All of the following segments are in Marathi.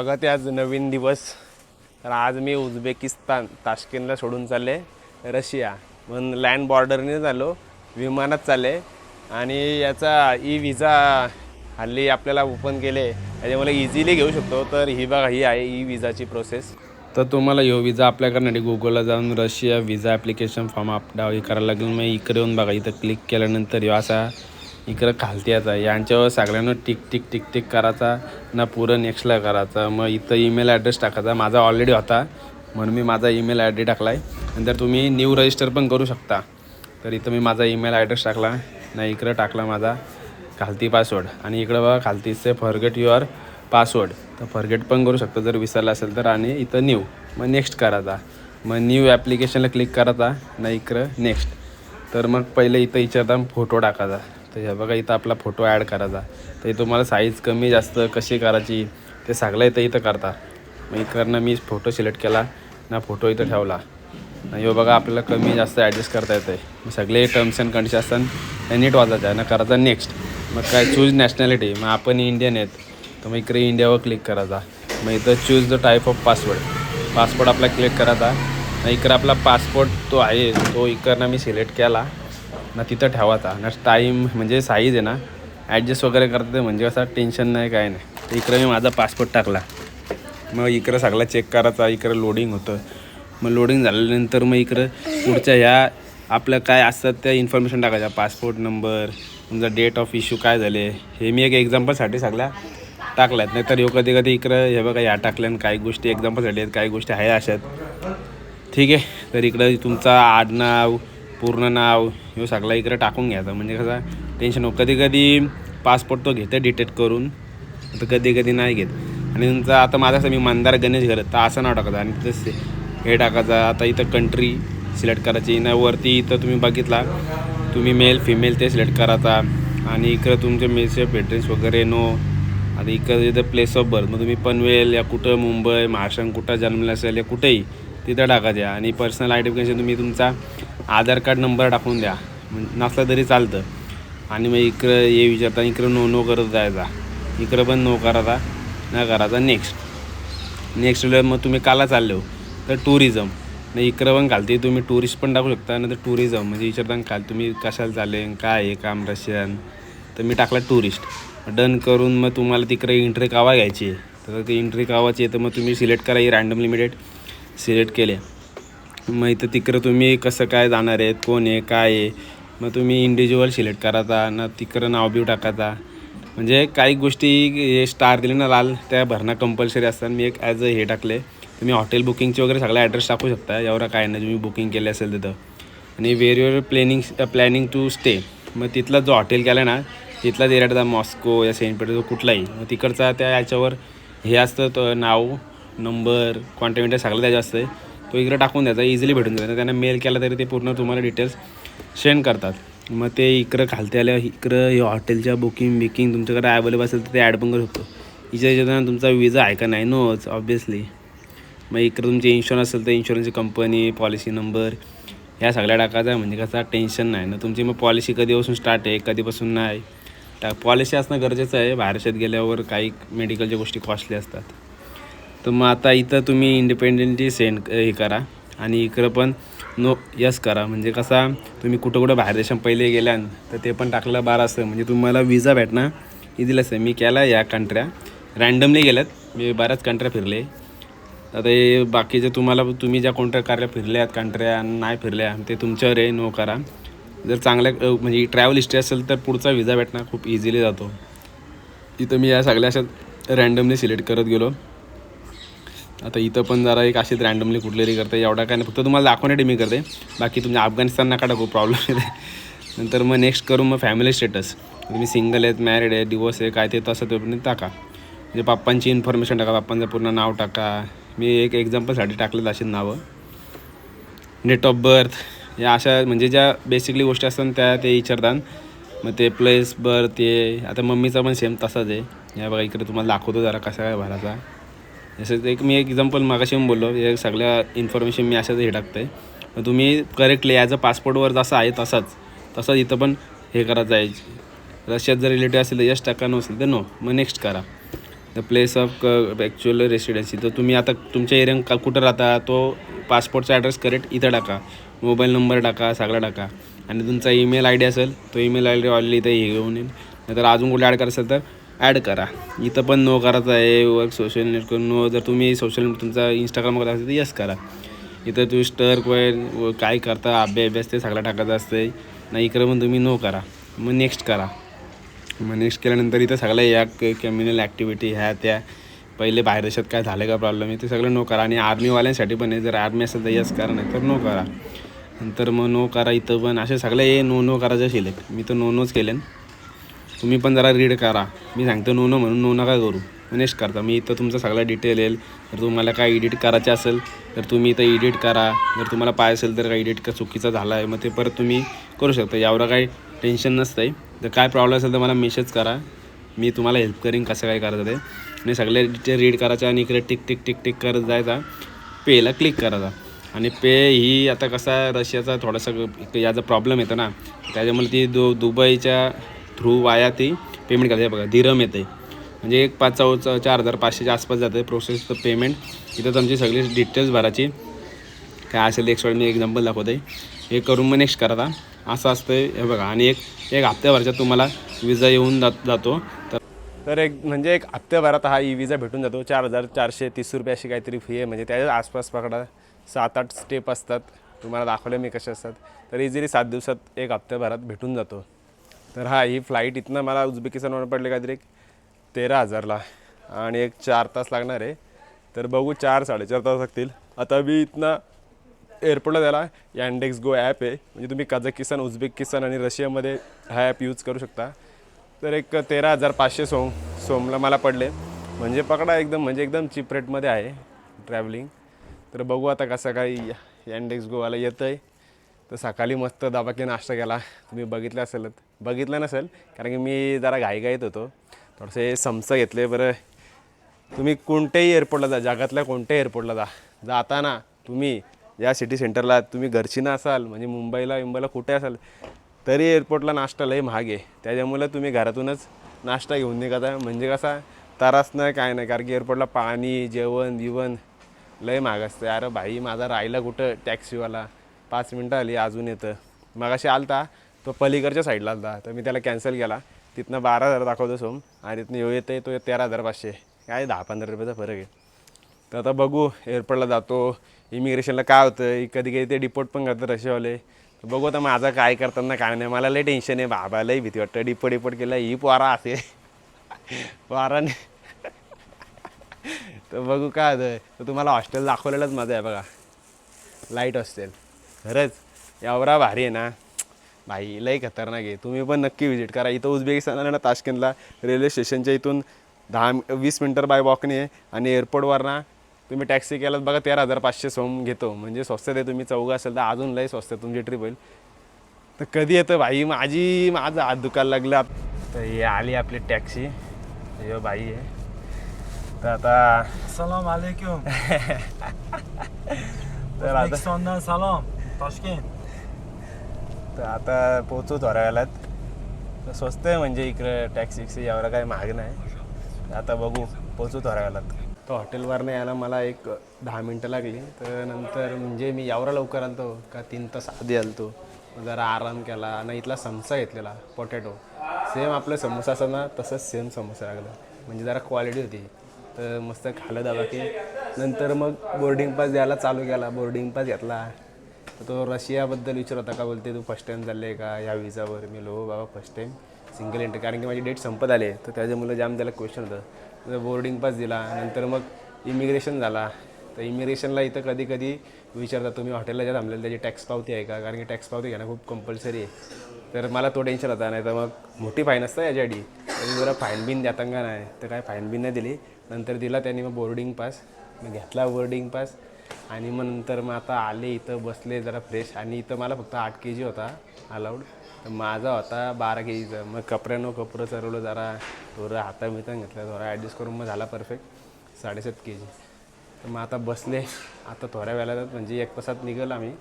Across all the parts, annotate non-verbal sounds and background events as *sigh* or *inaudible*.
स्वागत आहे आज नवीन दिवस. तर आज मी उझबेकिस्तान ताश्केनला सोडून चालले. रशिया म्हणून लँड बॉर्डरने झालो. विमानात चालले. आणि याचा ई विजा हल्ली आपल्याला ओपन केले. त्याच्यामुळे इझिली घेऊ शकतो. तर ही बघा ही आहे ई विजाची प्रोसेस तर तुम्हाला यो विजा अप्लाय करण्यासाठी गुगलला जाऊन रशिया विजा ॲप्लिकेशन फॉर्म अपडाव हे करायला लागेल. मग इकडे येऊन बघा इथं क्लिक केल्यानंतर ह्यो असा इकडं खालती याचा यांच्यावर सगळ्यांना टिक टिक टिक टिक करायचा ना पुरं नेक्स्टला करायचा. मग इथं ईमेल ॲड्रेस टाकायचा. माझा ऑलरेडी होता. म्हणून मी माझा ईमेल आय डी टाकला आहे नंतर तुम्ही न्यू रजिस्टर पण करू शकता. तर इथं मी माझा ईमेल ॲड्रेस टाकला. नाही इकडं टाकला माझा. खालती पासवर्ड आणि इकडं बघा खालतीचे फॉरगेट युअर पासवर्ड तर फॉरगेट पण करू शकतो. जर विसरला असेल तर. आणि इथं न्यू मग नेक्स्ट करायचा. मग न्यू ॲप्लिकेशनला क्लिक करायचा. नाही इकडं नेक्स्ट तर मग पहिले इथं विचारता फोटो टाकायचा. तर हे बघा इथं आपला फोटो ॲड करायचा. तर तुम्हाला साईज कमी जास्त कशी करायची ते सगळं इथं इथं करता. मग इकडनं मी फोटो सिलेक्ट केला ना फोटो इथं ठेवला. नाही हे बघा आपल्याला कमी जास्त ॲडजस्ट करता येतं आहे सगळे टर्म्स अँड कंडिशन असतात नीट वाचायचं आहे ना करायचं नेक्स्ट मग काय चूज नॅशनॅलिटी मग आपण इंडियन आहेत. तर मग इकडे इंडियावर क्लिक करायचा. मग इथं choose the type of password passport आपला क्लिक करायचा. इकडं आपला पासपोर्ट तो आहे तो इकडनं मी सिलेक्ट केला. ना तिथं ठेवायचा ना टाईम म्हणजे साईज आहे ना ॲडजस्ट वगैरे करता म्हणजे कसं टेन्शन नाही काय नाही. इकडं मी माझा पासपोर्ट टाकला. मग इकडं सगळा चेक करायचा इकडं लोडिंग होतं. मग लोडिंग झाल्यानंतर मग इकडं पुढच्या ह्या आपलं काय असतात त्या इन्फॉर्मेशन टाकायच्या. पासपोर्ट नंबर तुमचा डेट ऑफ इश्यू काय झाले. हे मी एक एक्झाम्पलसाठी सगळ्या टाकल्यात. नाही तर कधी कधी इकडं हे बघा ह्या टाकल्यान काही गोष्टी एक्झाम्पलसाठी आहेत काही गोष्टी आहे अशात. ठीक आहे? तर इकडं तुमचा आडनाव पूर्ण नाव ह्यो सगळा इकडं टाकून घ्यायचा. म्हणजे कसं टेन्शन हो कधी कधी पासपोर्ट तो घेते डिटेक्ट करून. तर कधी कधी नाही घेत. आणि तुमचा आता माझा असं मी मंदार गणेश घर तर असं नाव टाकायचं. आणि तिथं हे टाकायचं. आता इथं कंट्री सिलेक्ट करायची. ना वरती इथं तुम्ही बघितला तुम्ही मेल फिमेल ते सिलेक्ट करायचा. आणि इकडं तुमचे मेसेज ॲड्रेस वगैरे नो. आता इकडं इथं प्लेस ऑफ बर्थ मग तुम्ही पनवेल या कुठं मुंबई महाराष्ट्रात कुठं जन्मलं असेल या कुठेही तिथं टाकायचे. आणि पर्सनल आयडेंटिफिकेशन तुम्ही तुमचा आधार कार्ड नंबर टाकून द्या. नसला तरी चालतं. आणि मग इकडं हे विचारता इकडं नो नो करत जायचा. इकडं पण नो करायचा न करायचा नेक्स्ट नेक्स्ट मग तुम्ही काला चालले हो. तर टुरिझम नाही इकडं पण घालते तुम्ही टुरिस्ट पण टाकू शकता नाही तर टुरिझम म्हणजे विचारता काल तुम्ही कशाला चालले काय आहे काम रशियन? तर मी टाकला टुरिस्ट डन करून मग तुम्हाला तिकडे इंट्री कावा घ्यायची आहे? तर ती इंट्री कावाची आहे तर मग तुम्ही सिलेक्ट करा ही रँडम लिमिटेड सिलेक्ट केले. मग इथं तिकडं तुम्ही कसं काय जाणार आहेत? कोण आहे? काय आहे? मग तुम्ही इंडिव्हिज्युअल सिलेक्ट करायचा ना तिकडं नाव बिव टाकायचा म्हणजे काही गोष्टी हे स्टार दिले ना लाल त्या भरणं कंपल्सरी असतात. मी एक ॲज अ हे टाकले. तुम्ही हॉटेल बुकिंगचे वगैरे सगळा ॲड्रेस टाकू शकता. यावर काय नाही तुम्ही बुकिंग केले असेल तिथं. आणि where are planning planning to stay मग तिथला जो हॉटेल केला ना तिथला एरियाचा मॉस्को या सेंट पेटरचा कुठलाही. मग तिकडचा त्या याच्यावर हे असतं तो नाव नंबर कॉन्टॅक्ट सगळं त्याच्या असतं तो इकडे टाकून द्यायचा इझिली भेटून जायचा त्यांना मेल केला तरी ते पूर्ण तुम्हाला डिटेल्स सेंड करतात. मग ते इकडं खालते आल्या इकडं हे हॉटेलच्या बुकिंग बिकिंग तुमच्याकडे अवेलेबल असेल तर ते ॲड पण करू शकतो. हिच्या याच्यात तुमचा विजा आहे का? नाही नोच ऑब्वियसली मग इकडं तुमचे इन्शुरन्स असेल तर इन्शुरन्सची कंपनी पॉलिसी नंबर ह्या सगळ्या टाकायचा म्हणजे कसं टेन्शन नाही. ना तुमची मग पॉलिसी कधीपासून स्टार्ट आहे कधीपासून नाही. टा पॉलिसी असणं गरजेचं आहे. बाहेरशात गेल्यावर काही मेडिकलच्या गोष्टी कॉस्टली असतात. तर मग आता इथं तुम्ही इंडिपेंडेंटली सेंड हे करा. आणि इकडं पण नो यस करा. म्हणजे कसा तुम्ही कुठं कुठं बाहेर देशात पहिले गेल्यान तर ते पण टाकलं बारा असतं. म्हणजे तुम्हाला विजा भेटणं इझिल असं मी केला या कंट्र्या रँडमली गेल्यात मी बऱ्याच कंट्र्या फिरले. आता हे बाकीचे तुम्हाला तुम्ही ज्या कोणत्या कार्य फिरल्यात कंट्र्या नाही फिरल्या ते तुमच्यावर आहे नो करा. जर चांगल्या म्हणजे ट्रॅव्हल हिस्ट्री असेल तर पुढचा विजा भेटणं खूप इझिली जातो. इथं मी या सगळ्या अशा रँडमली सिलेक्ट करत गेलो. आता इथं पण जरा एक अशीच रँडमली कुठलेली करते. एवढा काय नाही. फक्त तुम्हाला दाखवण्यासाठी मी करते. बाकी तुमच्या अफगाणिस्तान नका टाकू प्रॉब्लेम येते नंतर मग नेक्स्ट करू मग फॅमिली स्टेटस तुम्ही सिंगल आहेत मॅरिड आहे डिवोर्स आहे काय ते तसं ते पण टाका. म्हणजे पप्पांची इन्फॉर्मेशन टाका पप्पांचं पूर्ण नाव टाका. मी एक एक्झाम्पलसाठी टाकलेलं अशी नावं. डेट ऑफ बर्थ या अशा म्हणजे ज्या बेसिकली गोष्टी असतात त्या ते विचारतात. मग ते प्लेस बर्थ ते. आता मम्मीचा पण सेम तसाच आहे. या बघा इकडे तुम्हाला दाखवतो जरा कसा काय भरायचा. जसं एक मी एक एक्झाम्पल मागाशी पण बोललो हे सगळ्या इन्फॉर्मेशन मी असंच हे टाकतं आहे तुम्ही करेक्टली ॲज अ पासपोर्टवर जसं आहे तसाच. तसंच इथं पण हे करायचं आहे रशियात जर रिलेटिव्ह असेल तर यश टाका नसेल तर नो मग नेक्स्ट करा. The place of actual residency तर तुम्ही आता तुमच्या एरियात का कुठं राहता तो पासपोर्टचा ॲड्रेस करेक्ट इथं टाका. मोबाईल नंबर टाका सगळं टाका. आणि तुमचा ईमेल आय डी असेल तो ईमेल आय डी ऑलरेडी इथे हे घेऊन येईल. नाहीतर अजून कुठे ॲड करायचं तर ॲड करा. इथं पण नो करायचं आहे वर्क सोशल नेटवर्क नो जर तुम्ही सोशल तुमचा इंस्टाग्राम करत असेल तर यस करा. इथं तुम्ही स्टर्क वगैरे काय करता अभ्यास अभ्यास ते सगळं टाकायचं असते नाही इकडं पण तुम्ही नो करा. मग नेक्स्ट करा. मग नेक्स्ट केल्यानंतर इथं सगळ्या या कम्युनल ॲक्टिव्हिटी ह्या त्या. पहिले बाहेर देशात काय झालं का प्रॉब्लेम आहे ते सगळं नो करा. आणि आर्मीवाल्यांसाठी पण आहे जर आर्मी असेल तर यस करा नाही तर नो करा. नंतर मग नो करा इथं पण असे सगळे हे नो नो करायचं शिलेक्ट मी तर नो नोच केले तुम्ही पण जरा रीड करा. मी सांगतो नो म्हणून नो नका करू. मनेश करता. मी इथं तुमचं सगळा डिटेल येईल. जर तुम्हाला काय एडिट करायचं असेल तर तुम्ही इथं एडिट करा. जर तुम्हाला पाय असेल तर काय एडिट का चुकीचा झाला आहे मग ते परत तुम्ही करू शकता. यावर काही टेन्शन नसतं आहे तर काय प्रॉब्लेम असेल तर मला मेसेज करा. मी तुम्हाला हेल्प करीन कसं काय करायचं ते. आणि सगळे डिटेल रीड करायचं आणि इकडे टिक टिक टिक टिक करत जायचा. पेला क्लिक करायचा. आणि पे ही आता कसा रशियाचा थोडासा याचा प्रॉब्लेम येतो ना. त्याच्यामुळे ती दु दुबईच्या थ्रू वाया ती पेमेंट करते. बघा धीरम येते. म्हणजे एक पाच चौ चार हजार पाचशेच्या आसपास जाते प्रोसेस पेमेंट इथं तुमची सगळी डिटेल्स भरायची. काय असेल एक मी एक्झाम्पल दाखवते. हे करून मग नेक्स्ट करा असं असतं हे बघा. आणि एक एक हप्त्याभरच्या तुम्हाला विजा येऊन जात जातो. तर तर एक म्हणजे एक हप्त्याभरात हा ई विजा भेटून जातो. चार हजार चारशे तीस रुपये अशी काहीतरी फी आहे. म्हणजे त्याच्या आसपास पकडा. सात आठ स्टेप असतात. तुम्हाला दाखवले मी कसे असतात. तर इझिली सात दिवसात एक हप्त्याभरात भेटून जातो. तर हा ही फ्लाईट इथनं मला उझबेकिस्तानवर पडले काहीतरी एक तेरा हजारला. आणि एक चार तास लागणार आहे. तर बघू चार साडेचार तास लागतील. आता मी इथनं एअरपोर्टला त्याला यँडेक्स गो ॲप आहे. म्हणजे तुम्ही कझाकिस्तान उझबेकिस्तान आणि रशियामध्ये हा ॲप यूज करू शकता. तर एक तेरा हजार पाचशे सोम सोमला मला पडले. म्हणजे पकडा एकदम म्हणजे एकदम चिप रेटमध्ये आहे ट्रॅव्हलिंग तर बघू आता कसं काही यँडेक्स गोवाला येतं आहे तर सकाळी मस्त दाबाकी नाश्ता केला. तुम्ही बघितलं असेलच बघितलं नसेल कारण की मी जरा घाईघाईत होतो. थोडंसे समसा घेतले बरं. तुम्ही कोणत्याही एअरपोर्टला जा जगातल्या कोणत्याही एअरपोर्टला जा. जाताना तुम्ही या सिटी सेंटरला तुम्ही घरचीनं असाल म्हणजे मुंबईला मुंबईला कुठे असाल तरी एअरपोर्टला नाश्ता लई महाग आहे. त्याच्यामुळे तुम्ही घरातूनच नाश्ता घेऊन निघता. म्हणजे कसा तरास नाही काय नाही कारण की एअरपोर्टला पाणी जेवण बिवण लय महाग असतं. अरे भाई माझा राहिला कुठं? टॅक्सीवाला पाच मिनटं आली अजून येतं. मग अशी आलता तो पलीकडच्या साईडला आलता तर मी त्याला कॅन्सल केला. तिथनं बारा हजार दाखवतो सोम आणि तिथनं येऊ येते तो तेरा हजार पाचशे. काय दहा पंधरा रुपयाचा फरक आहे. तर आता बघू एअरपोर्टला जातो इमिग्रेशनला काय होतं कधी कधी ते डिपोर्ट पण करतात रशियावाले. तर बघू आता माझं काय करताना काय नाही मला लई टेन्शन आहे बाबा लई भीती वाटतं. डिपोट डिपोट केलं ही पोरा असे. पोराने. तर बघू काय होतं. तर तुम्हाला हॉस्टेल दाखवलेलंच माझं आहे बघा. लाइट हॉस्टेल खरंच. एवढा भारी आहे ना. भाई लई खतरनाक आहे. तुम्ही पण नक्की व्हिजिट करा. इथं उझबेकिस्तान ना ताशकेंतला रेल्वे स्टेशनच्या इथून दहा वीस मिनटर बाय वॉकने आहे आणि एअरपोर्टवर ना तुम्ही टॅक्सी केलात बघा तेरा हजार पाचशे सोम घेतो. म्हणजे स्वस्त आहे तुम्ही चौघं असेल तर अजून लई स्वस्त आहे तुमची ट्रिप होईल. तर कधी येतं भाई? माझी माझं हात दुखायला लागलं. तर हे आली आपली टॅक्सी हे बाई आहे. तर आता Assalomu alaykum. *laughs* तर आता salom. Toshkent. तर आता पोचू तर स्वस्त आहे म्हणजे इकडं टॅक्सी विक्सी यावर काही महाग नाही. आता बघू पोचू थोड्या वेळात तर हॉटेलवरनं यायला मला एक दहा मिनटं लागली. तर नंतर म्हणजे मी एवढा लवकर आलतो का तीन तास आधी आलतो. जरा आराम केला आणि इथला समोसा घेतलेला पोटॅटो सेम आपलं समोसा असं ना तसंच सेम समोसा लागला. म्हणजे जरा क्वालिटी होती. तर मस्त खाल्लं दाबा की नंतर मग बोर्डिंग पास द्यायला चालू केला. बोर्डिंग पास घेतला. तर तो रशियाबद्दल विचार होता का? बोलते तू फर्स्ट टाईम झाले का या विजावर मी लो हो बाबा फर्स्ट टाईम सिंगल एंट्री कारण की माझी डेट संपत आले. तर त्याच्यामुळे जाम त्याला क्वेश्चन होतं. तर बोर्डिंग पास दिला. नंतर मग इमिग्रेशन झाला. तर इमिग्रेशनला इथं कधी कधी विचारता तुम्ही हॉटेलला ज्या थांबलेलं त्याची टॅक्स पावती आहे का? कारण की टॅक्स पावती घेणं खूप कंपल्सरी आहे. तर मला तो टेन्शन होता. नाही तर मग मोठी फाईन असतं याच्यासाठी मी जरा फाईन बिन देता का नाही. तर काय फाईन बिन नाही दिली. नंतर दिला त्यांनी मग बोर्डिंग पास मी घेतला बोर्डिंग पास आणि मग नंतर मग आता आले इथं बसले जरा फ्रेश आणि इथं मला फक्त आठ के जी होता अलाउड तर माझा होता बारा के जीचा मग कपड्यानं कपडं चरवलं जरा थोडं हाता मिथं घेतलं थोडा ॲडजस्ट करून मग झाला परफेक्ट साडेसात के जी तर मग आता बसले. आता थोड्या वेळात म्हणजे एक तासात निघालो आम्ही.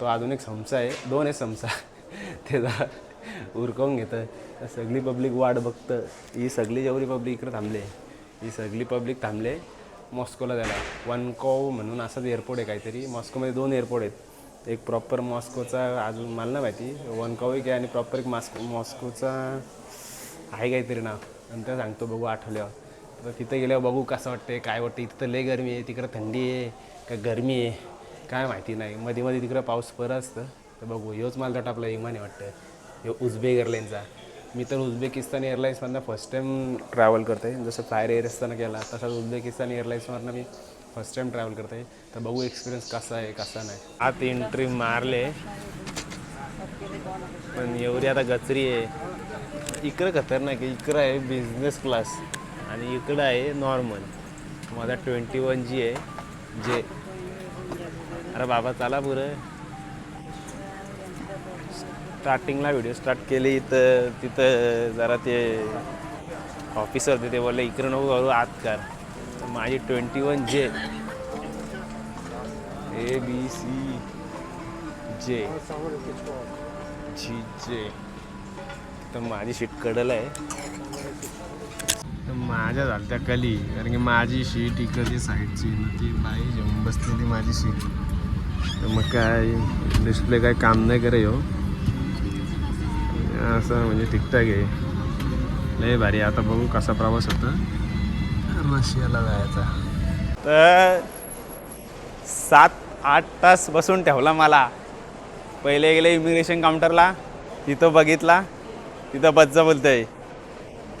तो अजून एक समसा आहे. दोन आहे समसा. *laughs* ते जरा उरकवून घेतं. सगळी पब्लिक वाट बघतं. ही सगळी जेवढी पब्लिक इकडे थांबले ही सगळी पब्लिक थांबले मॉस्कोला जायला. वनकोव म्हणून असाच एअरपोर्ट आहे काहीतरी. मॉस्कोमध्ये दोन एअरपोर्ट आहेत. एक प्रॉपर मॉस्कोचा अजून मला नाही माहिती. वनकोव एक आहे आणि प्रॉपर एक मास्को मॉस्कोचा आहे काहीतरी नाव. नंतर सांगतो बघू आठवल्यावर. तर तिथं गेल्यावर बघू कसं वाटते काय वाटतं इथं तर लय गरमी आहे तिकडं थंडी आहे का गरमी आहे काय माहिती नाही. मध्ये मध्ये तिकडं पाऊस परत असतं. तर बघू ह्योच मला वाटतं आपला विमान आहे वाटतं. ह्यो उझबेक मी तर उझबेकिस्तान एअरलाईन्समधनं फर्स्ट टाईम ट्रॅव्हल करते जसं फायर एअरसनं केला तसंच उझबेकिस्तान एअरलाईन्समधनं मी फर्स्ट टाईम ट्रॅव्हल करते तर बघू एक्सपिरियन्स कसा आहे कसा नाही. आत एंट्री मारले. पण एवढी आता गचरी आहे. इकडं खतरनाक आहे. इकडं आहे बिझनेस क्लास आणि इकडं आहे नॉर्मल माझा ट्वेंटी वन जी आहे. जे अरे बाबा चला पुरं स्टार्टिंगला व्हिडिओ स्टार्ट केली तर तिथं जरा ते ऑफिसर होते ते बोलले इकडं नको करू आत कर. माझी ट्वेंटी वन जे ए बी सी जे जी जे तर माझी शीट कडल आहे. तर माझ्या झाल्या त्या कली कारण की माझी शीट इकडची साईडची ती बाई जेवून बसली ती माझी शीट तर मग काय डिस्प्ले काय काम नाही करे हो. असं म्हणजे ठीकठाक आहे. लय भारी आता बघू कसा प्रवास होता. रशियाला जायचा. तर सात आठ तास बसून ठेवला मला. पहिले गेले इमिग्रेशन काउंटरला तिथं बघितला तिथं बच्चा बोलतंय.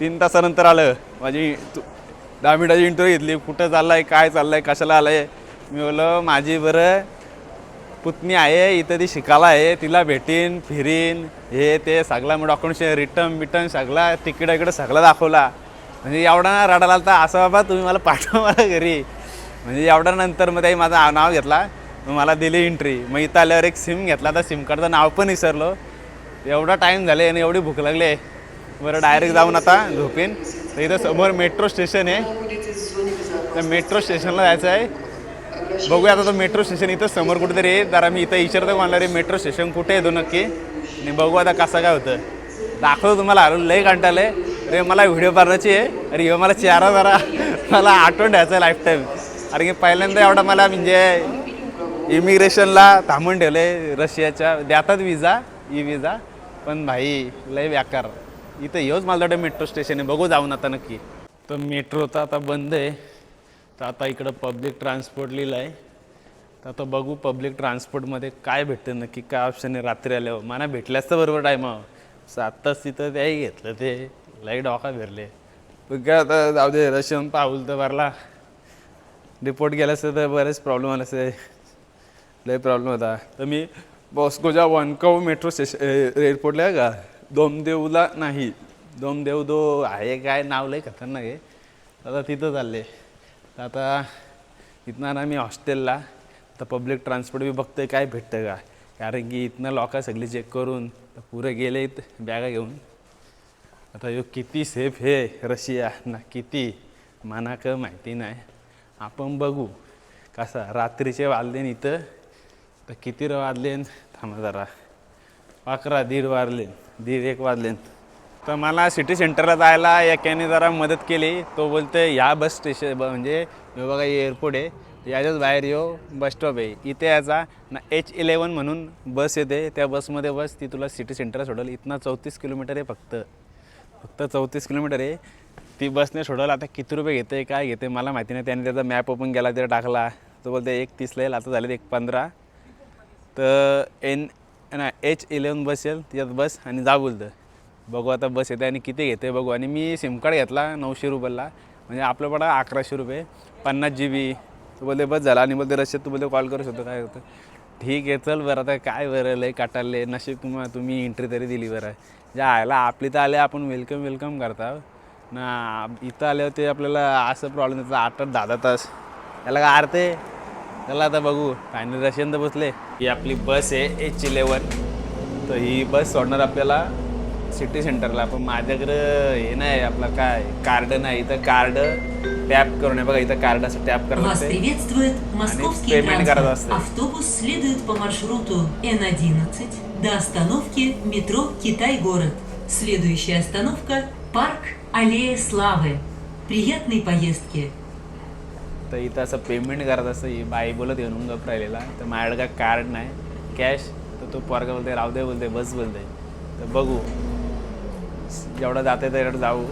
तीन तासानंतर आलं. माझी तू दहा मिनिटाची इंटरव्ह्यू घेतली. कुठं चाललं आहे काय चाललं आहे कशाला आलं आहे मी बोललो माझी बरं पुतणी आहे इथं ती शिकायला आहे तिला भेटीन फिरीन हे ते सगळा. मग डॉक्युमेंट रिटर्न बिटर्न सगळा तिकीट इकडं सगळं दाखवला. म्हणजे एवढा ना रडायला आलता असं बाबा तुम्ही मला पाठवा मला घरी. म्हणजे एवढ्या नंतर मग त्याही माझं नाव घेतला मग मला दिली एंट्री मग इथं आल्यावर एक सिम घेतला तर सिम कार्डचं नाव पण विसरलो. एवढा टाईम झाले आणि एवढी भूक लागली बरं डायरेक्ट जाऊन आता झोपेन. तर इथं समोर मेट्रो स्टेशन आहे. तर मेट्रो स्टेशनला जायचं आहे. बघूया आता तो मेट्रो स्टेशन इथं समोर कुठेतरी आहे. जरा मी इथं विचारतो म्हणलं रे मेट्रो स्टेशन कुठे येतो नक्की? आणि बघू आता कसं काय होतं. दाखवतो तुम्हाला अरे लय कंटाळलं आहे अरे मला व्हिडिओ बनवायची आहे. अरे मला चेहरा जरा मला आठवण द्यायचं आहे लाईफ टाईम अरे की पहिल्यांदा एवढा मला म्हणजे इमिग्रेशनला थांबून ठेवले रशियाच्या. द्यातात विजा ई विजा पण भाई लय व्याकार इथं येऊच मला वाटतं मेट्रो स्टेशन आहे. बघू जाऊन आता नक्की. तर मेट्रो तर आता बंद आहे. तर आता इकडं पब्लिक ट्रान्सपोर्ट लिहिलं आहे. तर आता बघू पब्लिक ट्रान्सपोर्टमध्ये काय भेटतं नक्की काय ऑप्शन आहे रात्री आल्यावर. मला भेटल्यास तर बरोबर टायमावर आत्ताच तिथं त्याही घेतलं ते. लई डॉका फिरले पण काय आता जाऊ दे रशियन पाऊल तर भरला. रिपोर्ट गेला असतं तर बरेच प्रॉब्लेम आले असते लय प्रॉब्लेम होता. तर मी बॉस्कोच्या वनकाव मेट्रो स्टेशन एअरपोर्टला का? दोमदेवला नाही. दोमदेव दो आहे काय नाव लय खतरनाक आहे. आता तिथं चालले. तर आता इथनं ना मी हॉस्टेलला तर पब्लिक ट्रान्सपोर्ट बी बघतोय काय भेटतं का? कारण की इथनं लोका सगळी चेक करून तर पुरे गेले बॅगा घेऊन. आता यो किती सेफ हे रशिया ना किती? मनाक माहिती नाही आपण बघू कसा रात्रीचे वाजलेन इथं तर किती र वाजलेन थांबा जरा. अकरा दीड वाजलेन दीड एक वाजलेन तर मला सिटी सेंटरला जायला याक्याने जरा मदत केली. तो बोलते ह्या बस स्टेशन ब म्हणजे बघा एअरपोर्ट आहे. याच्याच बाहेर यो बस स्टॉप आहे. इथे याचा ना एच इलेवन म्हणून बस येते. त्या बसमध्ये बस ती तुला सिटी सेंटरला सोडल. इथनं चौतीस किलोमीटर आहे फक्त. फक्त चौतीस किलोमीटर आहे. ती बसने सोडवलं. आता किती रुपये घेते काय घेते मला माहिती नाही. त्याने त्याचा मॅप ओपन केला तिथे टाकला. तो बोलते एक तीसला येईल आता झाले एक पंधरा. तर एन ना एच इलेवन बस येईल त्याच्यात बस आणि जा बोलतं बघू आता बस येते आणि किती घेते बघू. आणि मी सिम कार्ड घेतला नऊशे रुपयाला. म्हणजे आपलं पडा अकराशे रुपये. पन्नास जी बी तू बोलते बस झाला. आणि बोलते रशियात तू बोलते कॉल करू शकतो. काय होतं? ठीक आहे चल बरं. आता काय बरं? लय काटारले नशीब तुम्हा तुम्ही एंट्री तरी दिली बरं. ज्या आयला आपली तर आले आपण वेलकम वेलकम करता. ना इथं आल्यावर ते आपल्याला असं प्रॉब्लेम येतो आठ आठ दहा तास. त्याला काय आरते त्याला चला आता बघू. फायनल रशियन तर बसले. ही आपली बस आहे एच इलेवन तर ही बस सोडणार आपल्याला सिटी सेंटरला पण माझ्याकडं हे नाही आपलं काय कार्ड नाही इथं कार्ड टॅप करून आहे बघा इथं कार्ड असं टॅप करावं Вас लागते приветствует московский пеймент транспорт. городостоев. Автобус следует по маршруту Н11 до остановки метро Китай-город. Следующая остановка – парк Аллея Славы. Приятной поездки! तर इथं असं पेमेंट करत असतं ही बाई बोलत येऊन गप राहिलेला तर माझ्याकडे काय कार्ड नाही कॅश तर तो पोरगा बोलते राहू दे बोलते बस बोलते तर बघू जेवढं जाते तेवढं जाऊ.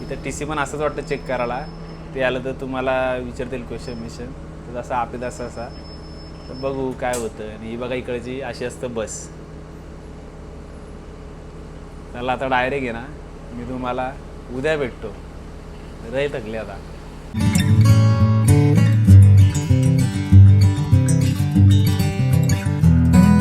इथं टी सी पण असंच वाटतं चेक करायला. ते आलं तर तुम्हाला विचारतील क्वेश्चन मिशन तर जसं आपले तसं असा. तर बघू काय होतं. आणि ही बघा इकडची अशी असतं बस. त्याला आता डायरेक्ट आहे ना. मी तुम्हाला उद्या भेटतो. रही थकले आता.